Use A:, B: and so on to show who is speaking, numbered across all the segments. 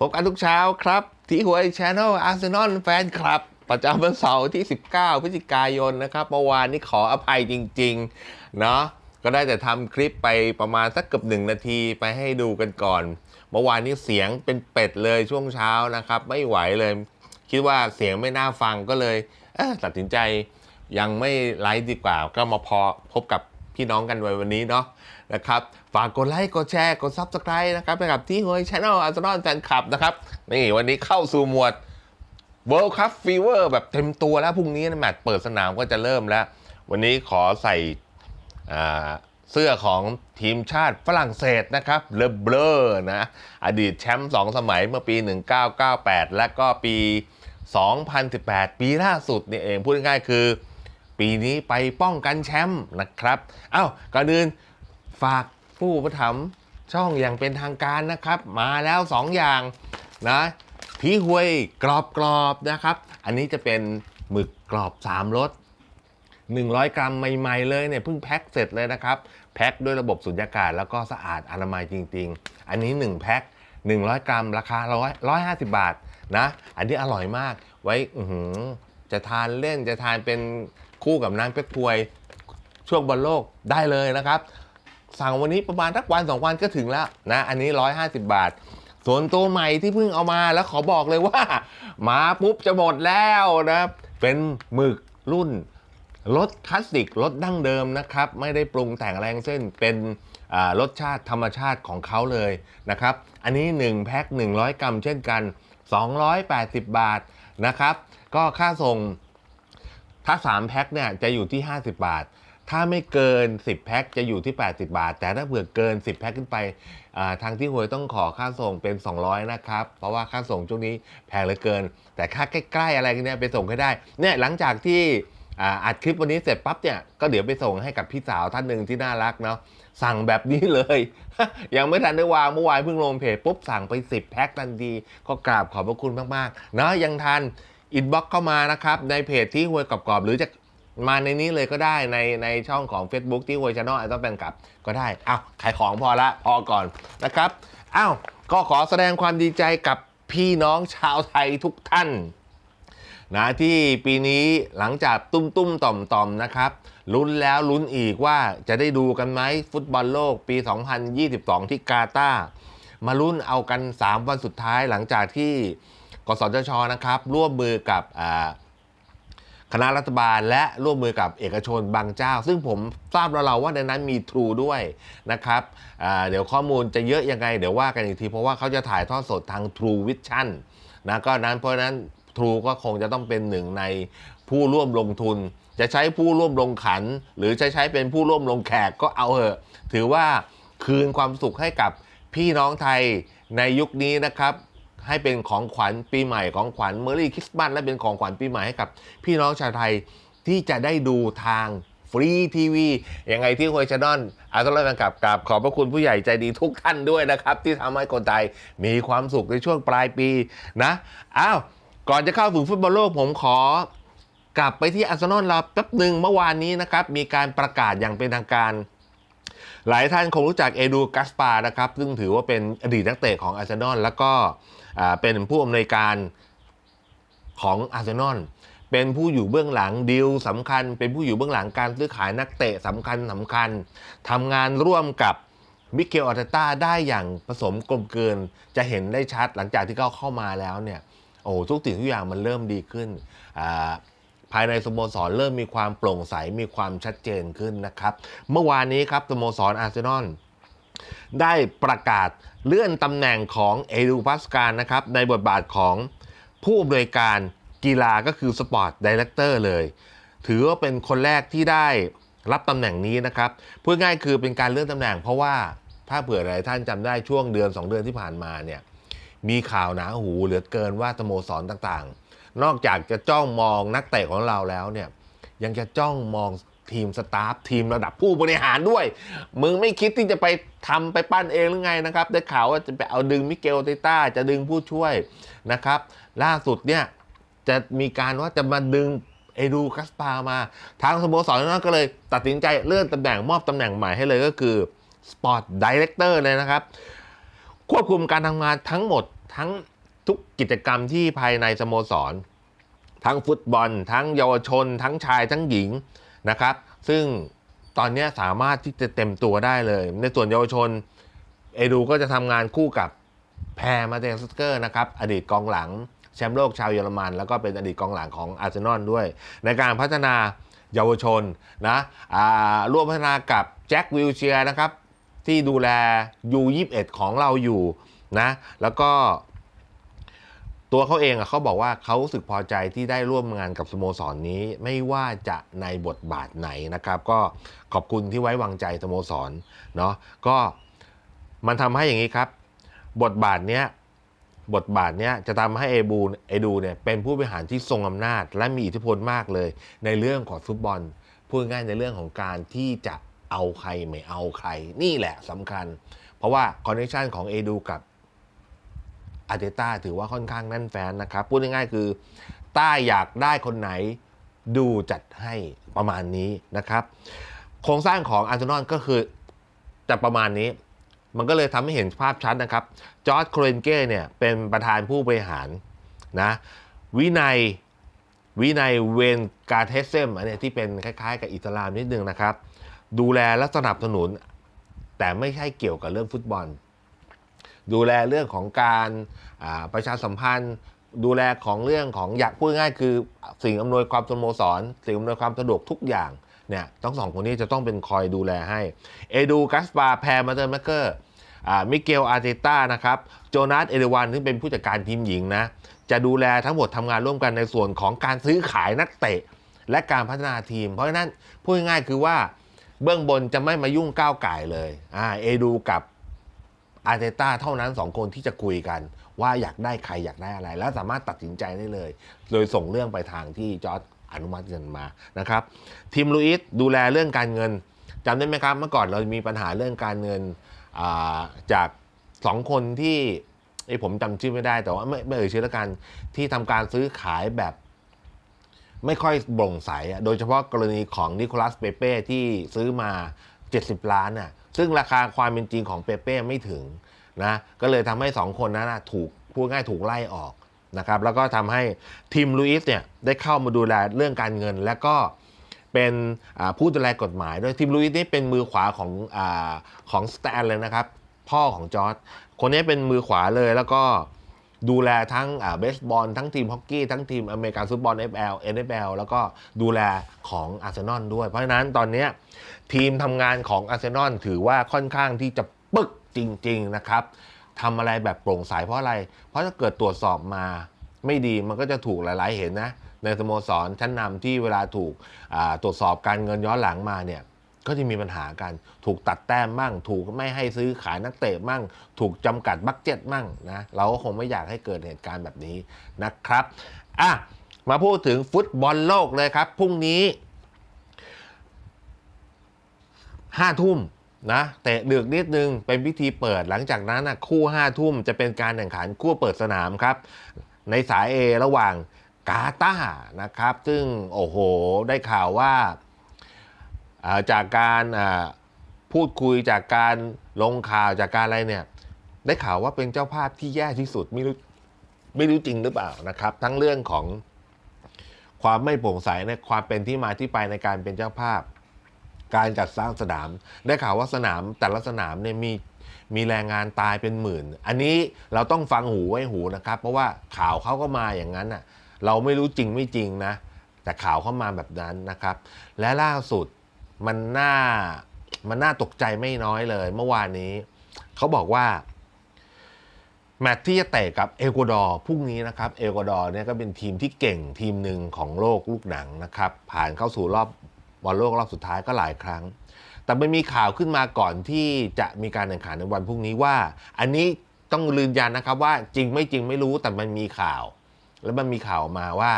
A: พบกันทุกเช้าครับ ที่หวยช n นลอาร์เซนอลแฟนคลับ ประจำวันเสาร์ที่ 19 พฤศจิกายนนะครับเมื่อวานนี้ขออภัยจริงๆเนาะก็ได้แต่ทำคลิปไปประมาณสักเกือบหนึ่งนาทีไปให้ดูกันก่อน เมื่อวานนี้เสียงเป็นเป็ดเลยช่วงเช้านะครับ ไม่ไหวเลย คิดว่าเสียงไม่น่าฟังก็เลยเตัดสินใจยังไม่ไลฟ์ดีกว่า ก็มาพอพบกับ พี่น้องกันไว้วันนี้เนาะนะครับฝากกดไลค์กดแชร์กด Subscribe นะครับไปกับที่หวยช n นลอาร์เซนอลแฟนคลับนะครับนี่วันนี้เข้าสู่หมวด World Cup Fever แบบเต็มตัวแล้วพรุ่งนี้นะแมตช์เปิดสนามก็จะเริ่มแล้ว วันนี้ขอใส่เสื้อของทีมชาติฝรั่งเศสนะครับเลเบลนะ อดีตแชมป์สองสมัยเมื่อปี 1998 และก็ปี 2018 ปีล่าสุดนี่เองพูดง่ายๆคือ ปีนี้ไปป้องกันแชมป์นะครับเอ้าก่อนอื่นฝากผู้ประถมช่องอย่างเป็นทางการนะครับ มาแล้ว 2อย่างนะพีหวยกรอบกรอบๆนะครับ อันนี้จะเป็นหมึกกรอบ3รส100 กรัมใหม่ๆเลยเนี่ยเพิ่งแพ็คเสร็จเลยนะครับ แพ็คด้วยระบบสุญญากาศแล้วก็สะอาดอนามัยจริง ๆ อันนี้ 1 แพ็ค100 กรัมราคา100 150 บาทนะ อันนี้อร่อยมากไว้จะทานเล่นจะทานเป็น คู่กับน้ำเป๊กพวย ช่วงบอลโลกได้เลยนะครับ สั่งวันนี้ประมาณสักวันสองวันก็ถึงแล้วนะอันนี้ 150 บาท ส่วนตัวใหม่ที่เพิ่งเอามาแล้วขอบอกเลยว่า มาปุ๊บจะหมดแล้วนะเป็นหมึกรุ่นรสคลาสสิกรสดั้งเดิมนะครับ ไม่ได้ปรุงแต่งอะไรทั้งสิ้นเป็นรสชาติธรรมชาติของเขาเลยนะครับ อันนี้ 1 แพ็ค100 กรัมเช่นกัน 280 บาทนะครับ ก็ค่าส่ง ถ้า 3 แพ็คเนี่ยจะอยู่ที่ 50 บาท ถ้าไม่เกิน 10 แพ็คจะอยู่ที่ 80 บาท แต่ถ้าเผื่อเกิน 10 แพ็คขึ้นไปทางที่หวยต้องขอค่าส่งเป็น 200 นะครับ เพราะว่าค่าส่งช่วงนี้แพงเหลือเกิน แต่ค่าใกล้ๆอะไรเนี่ยไปส่งให้ได้เนี่ยหลังจากที่อัดคลิปวันนี้เสร็จปั๊บเนี่ยก็เดี๋ยวไปส่งให้กับพี่สาวท่านหนึ่งที่น่ารักเนาะสั่งแบบนี้เลย ยังไม่ทันได้วางเมื่อวานเพิ่งลงเพจปุ๊บสั่งไป 10 แพ็คทันทีก็กราบขอบพระคุณมากๆเนาะยังทัน อินบ็อกเข้ามานะครับในเพจที่หวยกรอบๆหรือจะมาในนี้เลยก็ได้ในในช่องของ Facebook ที่หวยช n น e l ไอต้องเป็นกับก็ได้อ้าวขายของพอละพอก่อนนะครับอ้าวก็ขอแสดงความดีใจกับพี่น้องชาวไทยทุกท่านนะที่ปีนี้หลังจากตุ้มตุ้มต่อมต่อมๆนะครับลุ้นแล้วลุ้นอีกว่าจะได้ดูกันไหมฟุตบอลโลกปี 2022 ที่กาตาร์มาลุ้นเอากัน 3 วันสุดท้ายหลังจากที่ กสทชนะครับร่วมมือกับคณะรัฐบาลและร่วมมือกับเอกชนบางเจ้า ซึ่งผมทราบเราว่าในนั้นมี True ด้วยนะครับเดี๋ยวข้อมูลจะเยอะยังไง เดี๋ยวว่ากันอีกที เพราะว่าเขาจะถ่ายทอดสดทาง True Vision นะก็นั้นเพราะนั้นทรูก็คงจะต้องเป็นหนึ่งในผู้ร่วมลงทุน จะใช้ผู้ร่วมลงขัน หรือจะใช้เป็นผู้ร่วมลงแขกก็เอาเถอะ ถือว่าคืนความสุขให้กับพี่น้องไทยในยุคนี้นะครับ ให้เป็นของขวัญปีใหม่ของขวัญเมอรี่คริสต์มาสและเป็นของขวัญปีใหม่ให้กับ พี่น้องชาวไทยที่จะได้ดูทางฟรีทีวียังไงที่โฮยชนอนอาต้องเริ่มกับกราบขอบพระคุณผู้ใหญ่ใจดีทุกท่านด้วยนะครับ ที่ทำให้คนไทยมีความสุขในช่วงปลายปีนะอ้าวก่อนจะเข้าสู่ฟุตบอลโลกผมขอกลับไปที่อาร์เซนอลเราแป๊บหนึ่งเมื่อวานนี้นะครับ มีการประกาศอย่างเป็นทางการ หลายท่านคงรู้จักเอดูกัสปานะครับ ซึ่งถือว่าเป็นอดีตนักเตะของอาร์เซนอลแล้วก็เป็นผู้อำนวยการของอาร์เซนอลเป็นผู้อยู่เบื้องหลังดีลสำคัญ เป็นผู้อยู่เบื้องหลังการซื้อขายนักเตะสำคัญสำคัญทำงานร่วมกับมิเกลออเตต้าได้อย่างผสมกลมเกินจะเห็นได้ชัดหลังจากที่เขาเข้ามาแล้วเนี่ยโอ้ทุกสิ่งทุกอย่างมันเริ่มดีขึ้นอ่า ภายในสโมสรเริ่มมีความโปร่งใสมีความชัดเจนขึ้นนะครับ เมื่อวานนี้ครับสโมสรอาร์เซนอลได้ประกาศเลื่อนตำแหน่งของเอดูพัสการนะครับในบทบาทของผู้อำนวยการกีฬาก็คือสปอร์ตดีเลกเตอร์เลย ถือว่าเป็นคนแรกที่ได้รับตำแหน่งนี้นะครับพูดง่ายคือเป็นการเลื่อนตำแหน่งเพราะว่าถ้าเผื่อหลายท่านจำได้ช่วงเดือน 2 เดือนที่ผ่านมาเนี่ยมีข่าวหนาหูเหลือเกินว่าสโมสรต่างๆ นอกจากจะจ้องมองนักเตะของเราแล้วเนี่ยยังจะจ้องมองทีมสตาฟทีมระดับผู้บริหารด้วย มึงไม่คิดที่จะไปทำไปปั้นเองหรือไงนะครับ ได้ข่าวว่าจะไปเอาดึงมิเกลเตต้าจะดึงผู้ช่วยนะครับ ล่าสุดเนี่ยจะมีการว่าจะมาดึงเอดูกัสปามา ทางสโมสรนั้นก็เลยตัดสินใจเลื่อนตำแหน่งมอบตำแหน่งใหม่ให้เลยก็คือสปอร์ตดีเลกเตอร์เลยนะครับ ควบคุมการทำงานทั้งหมดทั้ง ทุกกิจกรรมที่ภายในสโมสร ทั้งฟุตบอล ทั้งเยาวชน ทั้งชายทั้งหญิงนะครับ ซึ่งตอนนี้สามารถที่จะเต็มตัวได้เลย ในส่วนเยาวชน เอดูก็จะทำงานคู่กับแพรมาเตนสเกอร์นะครับอดีตกองหลังแชมป์โลกชาวเยอรมัน แล้วก็เป็นอดีตกองหลังของอาร์เซนอลด้วย ในการพัฒนาเยาวชนนะอ่าร่วมพัฒนากับแจ็ควิลเชียร์นะครับที่ดูแล U21 ของเราอยู่นะแล้วก็ ตัวเขาเองอะเขาบอกว่าเขารู้สึกพอใจที่ได้ร่วมงานกับสโมสรนนี้ ไม่ว่าจะในบทบาทไหนนะครับ ก็ขอบคุณที่ไว้วางใจสโมสรเนาะก็มันทำให้อย่างนี้ครับ บทบาทเนี้ยบทบาทเนี้ยจะทำให้เอบูเอดูเนี่ยเป็นผู้บริหารที่ทรงอำนาจ และมีอิทธิพลมากเลย ในเรื่องของฟุตบอลพูดง่ายในเรื่องของการที่จะเอาใครไม่เอาใคร นี่แหละสำคัญ เพราะว่าคอนเนคชันของเอดูกับ อาร์เตต้าถือว่าค่อนข้างแน่นแฟนนะครับ พูดง่ายๆคือต้าอยากได้คนไหนดูจัดให้ประมาณนี้นะครับ โครงสร้างของอาร์เซนอลก็คือจะประมาณนี้ มันก็เลยทำให้เห็นภาพชัดนะครับ จอร์ดโครเนเก้เนี่ยเป็นประธานผู้บริหารนะวินัยวินัยเวนกาเทเซมอันนี้ที่เป็นคล้ายๆ กับอิสลามนิดนึงนะครับ ดูแลและสนับสนุน แต่ไม่ใช่เกี่ยวกับเรื่องฟุตบอล ดูแลเรื่องของการประชาสัมพันธ์ ดูแลของเรื่องของอยากพูดง่ายคือสิ่งอำนวยความสโมสร สิ่งอำนวยความสะดวกทุกอย่างเนี่ยทั้งสองคนนี้จะต้องเป็นคอยดูแลให้ เอดูกัสปาแพร์มาเตอร์แมกเกอร์มิเกลอาร์เตต้านะครับโจนาสเอเดวันซึ่งเป็นผู้จัดการทีมหญิงนะจะดูแลทั้งหมดทำงานร่วมกันในส่วนของการซื้อขายนักเตะ และการพัฒนาทีม เพราะฉะนั้นพูดง่ายๆคือว่าเบื้องบนจะไม่มายุ่งก้าวไก่เลยอ่าเอดูกับ อาร์เตต้าเท่านั้นสองคนที่จะคุยกัน ว่าอยากได้ใครอยากได้อะไร แล้วสามารถตัดสินใจได้เลย โดยส่งเรื่องไปทางที่จอร์ดอนุมัติเงินมานะครับทีมลูอิสดูแลเรื่องการเงินจำได้ไหมครับ เมื่อก่อนเรามีปัญหาเรื่องการเงินาจากสองคนที่ไอ้ผมจำชื่อไม่ได้แต่ว่าไม่ไม่เอ่ยชื่อแล้วกันที่ทำการซื้อขายแบบไม่ค่อยโปร่งใส โดยเฉพาะกรณีของนิโคลัสเปเป้ที่ซื้อมา 70 ล้านน่ะ ซึ่งราคาความเป็นจริงของเปเป้ไม่ถึงนะก็เลยทำให้ 2 คนนั้นนะถูกพูดง่ายถูกไล่ออกนะครับแล้วก็ทำให้ทีมลุยส์เนี่ยได้เข้ามาดูแลเรื่องการเงิน และก็เป็นผู้ดูแลกฎหมายด้วยทีมลุยส์นี่เป็นมือขวาของอของสแตนเลยนะครับ พ่อของจอร์ดคนนี้เป็นมือขวาเลยแล้วก็ ดูแลทั้งเบสบอลทั้งทีมฮอกกี้ทั้งทีมอเมริกันฟุตบอล FL NFL แล้วก็ดูแลของอาร์เซนอลด้วย เพราะฉะนั้นตอนนี้ทีมทำงานของอาร์เซนอลถือว่าค่อนข้างที่จะปึกจริง ๆ นะครับทำอะไรแบบโปร่งใสเพราะอะไร เพราะถ้าเกิดตรวจสอบมาไม่ดีมันก็จะถูกหลาย ๆ เห็นนะในสโมสรชั้นนำที่เวลาถูกตรวจสอบการเงินย้อนหลังมาเนี่ย ก็จะมีปัญหากันถูกตัดแต้มมั่ง ถูกไม่ให้ซื้อขายนักเตะมั่ง ถูกจำกัดบัคเจ็ตมั่งนะเราก็คงไม่อยากให้เกิดเหตุการณ์แบบนี้นะครับอะมาพูดถึงฟุตบอลโลกเลยครับพรุ่งนี้ห้าทุ่มนะเตะดึกนิดนึงเป็นพิธีเปิดหลังจากนั้นนะคู่ห้าทุ่มจะเป็นการแข่งขันคู่เปิดสนามครับ ในสาย A ระหว่างกาตาร์นะครับ ซึ่งโอ้โหได้ข่าวว่า จากการพูดคุยจากการลงข่าวจากการอะไรเนี่ย ได้ข่าวว่าเป็นเจ้าภาพที่แย่ที่สุดไม่รู้ไม่รู้จริงหรือเปล่านะครับ ทั้งเรื่องของความไม่โปร่งใสในความเป็นที่มาที่ไปในการเป็นเจ้าภาพ การจัดสร้างสนาม ได้ข่าวว่าสนามแต่ละสนามเนี่ยมีมีแรงงานตายเป็นหมื่น อันนี้เราต้องฟังหูไว้หูนะครับ เพราะว่าข่าวเขาก็มาอย่างนั้นอะเราไม่รู้จริงไม่จริงนะ แต่ข่าวเข้ามาแบบนั้นนะครับ และล่าสุด มันน่ามันน่าตกใจไม่น้อยเลย เมื่อวานนี้ เขาบอกว่า แมตช์ที่จะเตะกับเอกวาดอร์พรุ่งนี้นะครับ เอกวาดอร์เนี่ยก็เป็นทีมที่เก่งทีมหนึ่งของโลกลูกหนังนะครับ ผ่านเข้าสู่รอบบอลโลกรอบสุดท้ายก็หลายครั้ง แต่มันมีข่าวขึ้นมาก่อนที่จะมีการแข่งขันในวันพรุ่งนี้ว่า อันนี้ต้องยืนยันนะครับว่าจริงไม่จริงไม่รู้แต่มันมีข่าว แล้วมันมีข่าวมาว่า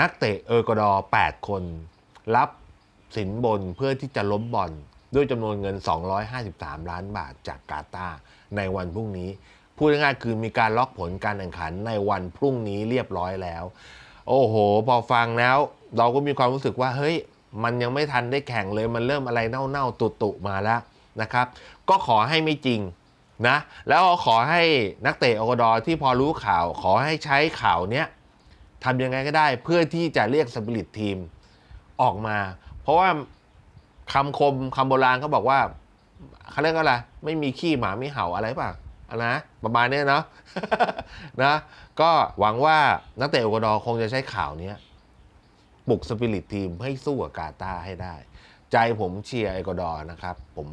A: นักเตะเอกวาดอร์8คน รับ สินบนเพื่อที่จะล้มบอลด้วยจำนวนเงิน 253 ล้านบาทจากกาตาร์ในวันพรุ่งนี้ พูดง่ายๆคือมีการล็อกผลการแข่งขันในวันพรุ่งนี้เรียบร้อยแล้ว โอ้โห พอฟังแล้ว เราก็มีความรู้สึกว่า เฮ้ย มันยังไม่ทันได้แข่งเลย มันเริ่มอะไรเน่าๆ ตุๆมาแล้วนะครับ ก็ขอให้ไม่จริงนะ แล้วขอให้นักเตะโอกดอที่พอรู้ข่าว ขอให้ใช้ข่าวเนี้ยทำยังไงก็ได้เพื่อที่จะเรียกสปิริตทีมออกมา เพราะว่าคำคมคำโบราณเขาบอกว่าเขาเรียกว่าอะไรไม่มีขี้หมาไม่เห่าอะไรป่ะอะนะประมาณนี้เนาะนะก็หวังว่านักเตะโอกดอคงจะใช้ข่าวเนี้ปลุกสปิริตทีมให้สู้กับกาตาให้ได้ ใจผมเชียร์เอกวดอร์นะครับ ผม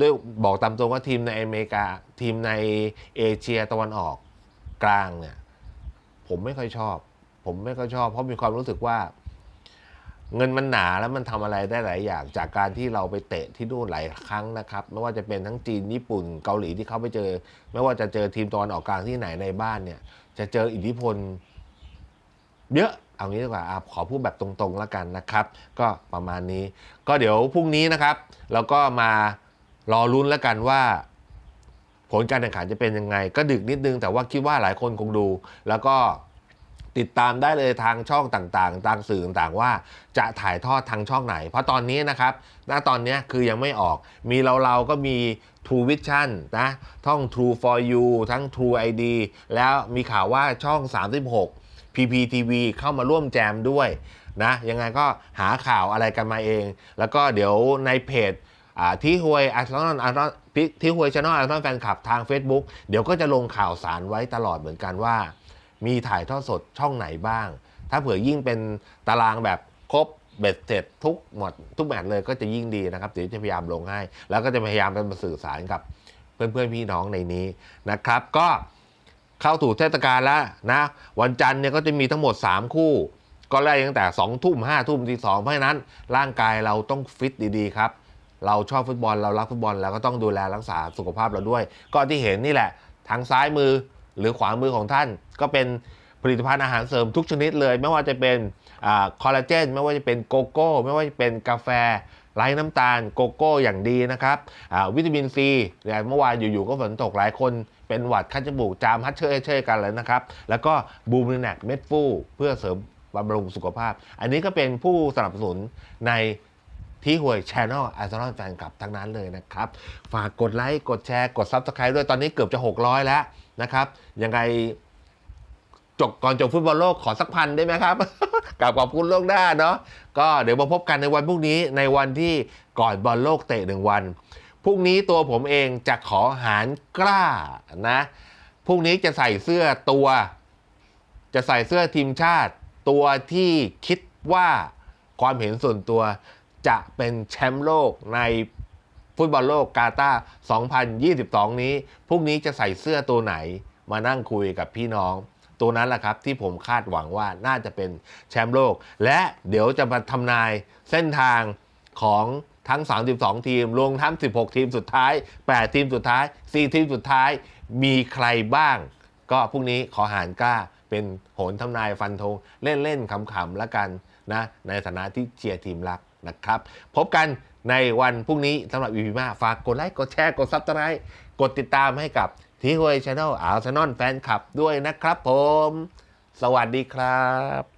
A: ด้วยบอกตามตรงว่าทีมในอเมริกา ทีมในเอเชียตะวันออกกลางเนี่ย ผมไม่ค่อยชอบ ผมไม่ค่อยชอบ เพราะมีความรู้สึกว่า เงินมันหนาแล้วมันทำอะไรได้หลายอย่าง จากการที่เราไปเตะที่นู่นหลายครั้งนะครับ ไม่ว่าจะเป็นทั้งจีนญี่ปุ่นเกาหลีที่เขาไปเจอ ไม่ว่าจะเจอทีมตะวันออกกลางที่ไหนในบ้านเนี่ย จะเจออิทธิพล เยอะเอางี้ดีกว่าขอพูดแบบตรงๆแล้วกันนะครับ ก็ประมาณนี้ ก็เดี๋ยวพรุ่งนี้นะครับ เราก็มารอลุ้นแล้วกันว่าผลการแข่งขันจะเป็นยังไง ก็ดึกนิดนึงแต่ว่าคิดว่าหลายคนคงดู แล้วก็ ติดตามได้เลยทางช่องต่างๆ ทางสื่อต่างๆ ว่าจะถ่ายทอดทางช่องไหน เพราะตอนนี้นะครับ ณ ตอนนี้คือยังไม่ออก มีเราๆก็มี True Vision นะท่อง True for You ทั้ง True ID แล้วมีข่าวว่าช่อง 36 PPTV เข้ามาร่วมแจมด้วยนะยังไงก็หาข่าวอะไรกันมาเอง แล้วก็เดี๋ยวในเพจที่หวยอาร์ซนอลอาร์ซอลที่หวยช anel อาร์เซนอลแฟนคลับทาง Facebook เดี๋ยวก็จะลงข่าวสารไว้ตลอดเหมือนกันว่า มีถ่ายทอดสดช่องไหนบ้าง ถ้าเผื่อยิ่งเป็นตารางแบบครบเบ็ดเสร็จทุกหมดทุกแมตช์เลยก็จะยิ่งดีนะครับเดี๋ยวจะพยายามลงให้ แล้วก็จะพยายามมาสื่อสารกับเพื่อนๆพี่น้องในนี้นะครับ ก็เข้าถูกเทศกาลแล้วนะ วันจันทร์เนี่ยก็จะมีทั้งหมด 3 คู่ ก็ไล่ตั้งแต่2ทุ่ม5ทุ่มทีสองเพราะฉะนั้นร่างกายเราต้องฟิตดีๆครับเราชอบฟุตบอลเรารักฟุตบอลเราก็ต้องดูแลรักษาสุขภาพเราด้วย ก็ที่เห็นนี่แหละ ทางซ้ายมือ หรือขวามือของท่านก็เป็นผลิตภัณฑ์อาหารเสริมทุกชนิดเลย ไม่ว่าจะเป็นคอลลาเจนไม่ว่าจะเป็นโกโก้ ไม่ว่าจะเป็นกาแฟไร้น้ำตาลโกโก้อย่างดีนะครับวิตามินซีเมื่อวานอยู่ๆก็ฝนตกหลายคนเป็นหวัดคัดจมูกจามฮัดเชยเชยกันเลยนะครับ แล้วก็บูมินแนกเม็ดฟูเพื่อเสริมบำรุงสุขภาพ อันนี้ก็เป็นผู้สนับสนุนใน ที่หวยช anel อาร์เซนอลแฟนคลับทั้งนั้นเลยนะครับ ฝากกดไลค์กดแชร์กด Subscribe ด้วยตอนนี้เกือบจะ 600 แล้วนะครับ ยังไงจบก่อนจบฟุตบอลโลกขอสักพันได้ไหมครับกลับขอบคุณโลกหน้าเนาะก็เดี๋ยวมาพบกันในวันพรุ่งนี้ในวันที่ก่อนบอลโลกเตะหนึ่งวันพรุ่งนี้ตัวผมเองจะขอหารกล้านะพรุ่งนี้จะใส่เสื้อตัว จะใส่เสื้อทีมชาติ ตัวที่คิดว่าความเห็นส่วนตัว จะเป็นแชมป์โลกในฟุตบอลโลกกาตาร์2022 นี้ พรุ่งนี้จะใส่เสื้อตัวไหนมานั่งคุยกับพี่น้อง ตัวนั้นแหละครับที่ผมคาดหวังว่าน่าจะเป็นแชมป์โลก และเดี๋ยวจะมาทำนายเส้นทางของทั้ง 32 ทีม รวมทั้ง 16 ทีมสุดท้าย 8 ทีมสุดท้าย 4 ทีมสุดท้าย มีใครบ้าง ก็พรุ่งนี้ขอหารกล้าเป็นโหนทำนายฟันธงเล่นๆขำๆแล้วกันนะ ในฐานะที่เชียร์ทีมรัก นะครับ พบกันในวันพรุ่งนี้สำหรับวีพีมาฝากกดไลค์ กดแชร์ กดซับสไครต์กดติดตามให้กับทีฮวยชาแนลอาร์เซนอลแฟนคลับด้วยนะครับผม สวัสดีครับ